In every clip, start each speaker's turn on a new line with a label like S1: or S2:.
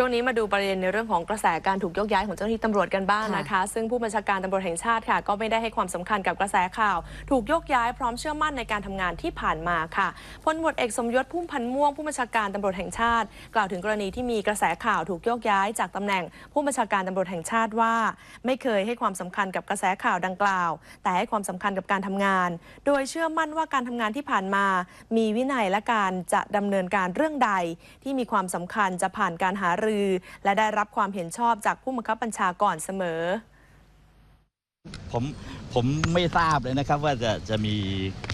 S1: ช่วงนี้มาดูประเด็นในเรื่องของกระแสการถูกยกย้ายของเจ้าหน้าที่ตำรวจกันบ้างนะคะ ซึ่งผู้บัญชาการตำรวจแห่งชาติค่ะ ก็ไม่ได้ให้ความสำคัญกับกระแสข่าว ถูกยกย้ายพร้อมเชื่อมั่นในการทำงานที่ผ่านมาค่ะพลตำรวจเอกสมยศพุ่มพันธ์ม่วงผู้บัญชาการตำรวจแห่งชาติ กล่าวถึงกรณีที่มีกระแสข่าวถูกโยกย้ายจากตำแหน่ง ผู้บัญชาการตำรวจแห่งชาติว่า ไม่เคยให้ความสำคัญกับกระแสข่าวดังกล่าว แต่ให้ความสำคัญกับการทำงาน โดยเชื่อมั่นว่าการทำงานที่ผ่านมา มีวินัยและการจะดำเนินการเรื่องใด ที่มีความสำคัญจะผ่านการหารือและได้รับความเห็นชอบจากผู้บังคับบัญชาก่อนเสมอ
S2: ผมผมไม่ทราบเลยนะครับว่าจะจะมี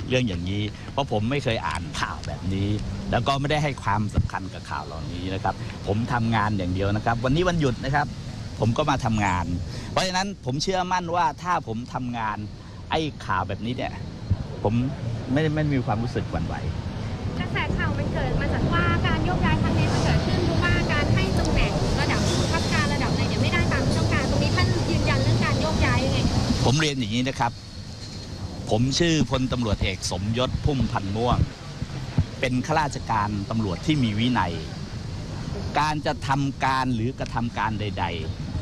S2: เรื่องอย่างนี้ เพราะผมไม่เคยอ่านข่าวแบบนี้ แล้วก็ไม่ได้ให้ความสำคัญกับข่าวเหล่านี้นะครับ ผมทำงานอย่างเดียวนะครับ วันนี้วันหยุดนะครับ ผมก็มาทำงาน เพราะฉะนั้นผมเชื่อมั่นว่าถ้าผมทำงานไอ้ข่าวแบบนี้เนี่ย ผมไม่ไม่มีความรู้สึกหวั่นไหว
S3: กระแสข่าวมันเกิด ผมเรีย
S2: นอย่างนี้นะครับ ผมชื่อพลตำรวจเอกสมยศพุ่มพันธ์ม่วง เป็นข้าราชการตำรวจที่มีวินัย การจะทำการหรือกระทำการใด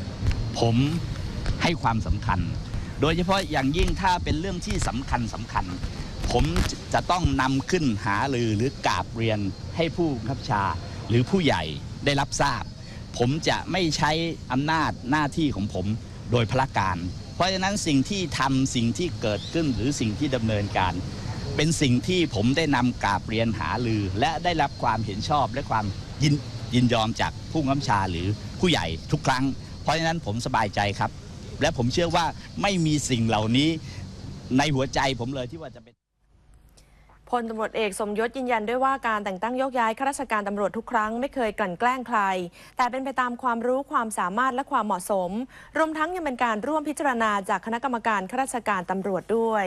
S2: ๆ ผมให้ความสำคัญ โดยเฉพาะอย่างยิ่งถ้าเป็นเรื่องที่สำคัญสำคัญ ผมจะต้องนำขึ้นหารือหรือกราบเรียนให้ผู้บับบัญชาหรือผู้ใหญ่ได้รับทราบ ผมจะไม่ใช้อำนาจหน้าที่ของผมโดยพละการ ราะฉะนั้นสิ่งที่ทำสิ่งที่เกิดขึ้นหรือสิ่งที่ดำเนินการ เป็นสิ่งที่ผมได้นำกาบเรียนหาลือ และได้รับความเห็นชอบและความยินยินยอมจากผู้กำกับชาหรือผู้ใหญ่ทุกครั้ง เพราะฉะนั้นผมสบายใจครับ และผมเชื่อว่าไม่มีสิ่งเหล่านี้ในหัวใจผมเลยที่ว่าจะเป็น
S1: พลตำรวจเอกสมยศยืนยันด้วยว่าการแต่งตั้งโยกย้ายข้าราชการตำรวจทุกครั้งไม่เคยกลั่นแกล้งใคร แต่เป็นไปตามความรู้ความสามารถและความเหมาะสม รวมทั้งยังเป็นการร่วมพิจารณาจากคณะกรรมการข้าราชการตำรวจด้วย